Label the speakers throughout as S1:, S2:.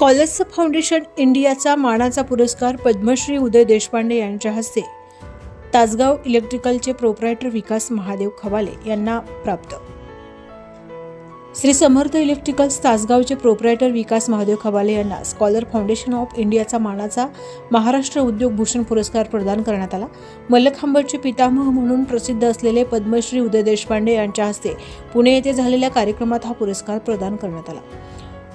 S1: Scholars foundation इंडियाचा मानाचा पुरस्कार पद्मश्री उदय देशपांडे यांच्या हस्ते. तासगाव इलेक्ट्रिकलचे प्रोप्रायटर विकास महादेव खवाले यांना प्राप्त. श्री समर्थ इलेक्ट्रिकल्स तासगावचे प्रोप्रायटर विकास महादेव खवाले यांना स्कॉलर फाउंडेशन ऑफ इंडियाचा मानाचा महाराष्ट्र उद्योग भूषण पुरस्कार प्रदान करण्यात आला. मल्लखांबरचे पितामह म्हणून प्रसिद्ध असलेले पद्मश्री उदय देशपांडे यांच्या हस्ते पुणे येथे झालेल्या कार्यक्रमात हा पुरस्कार प्रदान करण्यात आला.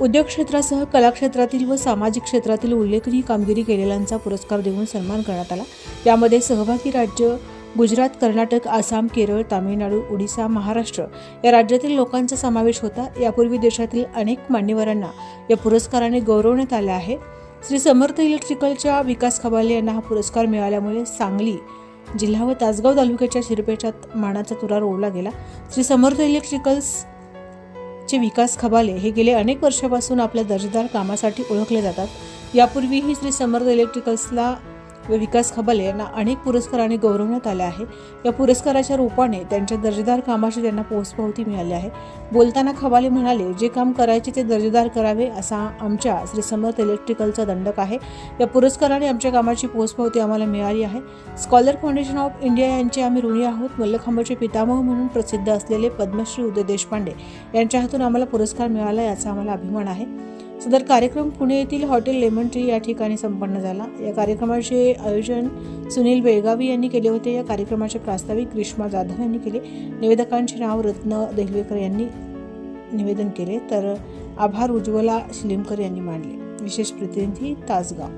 S1: उद्योग क्षेत्रासह कला क्षेत्रातील व सामाजिक क्षेत्रातील उल्लेखनीय कामगिरी केलेल्यांचा पुरस्कार देऊन सन्मान करण्यात आला. यामध्ये सहभागी राज्य गुजरात कर्नाटक आसाम केरळ तामिळनाडू ओडिसा महाराष्ट्र या राज्यातील लोकांचा समावेश होता. यापूर्वी देशातील अनेक मान्यवरांना या पुरस्काराने गौरवण्यात आले आहे. श्री समर्थ इलेक्ट्रिकलच्या विकास खबाले यांना हा पुरस्कार मिळाल्यामुळे सांगली जिल्हा व तासगाव तालुक्याच्या शिरपेच्या मानाचा तुरा रोवला गेला. श्री समर्थ इलेक्ट्रिकल्स चे विकास खबाले हे गेले अनेक वर्षापासून आपल्या दर्जेदार कामासाठी ओळखले जातात. यापूर्वीही श्री समर्थ इलेक्ट्रिकल्सला व विकास खबाले यांना अनेक पुरस्काराने गौरवण्यात आले आहे. या पुरस्काराच्या रूपाने त्यांच्या दर्जेदार कामाची त्यांना पोचपावती मिळाली आहे. बोलताना खबाले म्हणाले जे काम करायचे ते दर्जेदार करावे असा आमच्या श्री समर्थ इलेक्ट्रिकलचा दंडक आहे. या पुरस्काराने आमच्या कामाची पोचपावती आम्हाला मिळाली आहे. स्कॉलर फाउंडेशन ऑफ इंडिया यांचे आम्ही ऋणी आहोत. मल्लखांबाचे पितामह म्हणून प्रसिद्ध असलेले पद्मश्री उदय देशपांडे यांच्या हातून आम्हाला पुरस्कार मिळाला याचा आम्हाला अभिमान आहे. सदर कार्यक्रम पुणे येथील हॉटेल लेमन ट्री या ठिकाणी संपन्न झाला. या कार्यक्रमाचे आयोजन सुनील बेळगावी यांनी केले होते. या कार्यक्रमाचे प्रास्ताविक ग्रीष्मा जाधव यांनी केले. निवेदकांचे नाव रत्न देहलवेकर यांनी निवेदन केले. तर आभार उज्ज्वला शिलीमकर यांनी मांडले विशेष प्रतिनिधी तासगाव.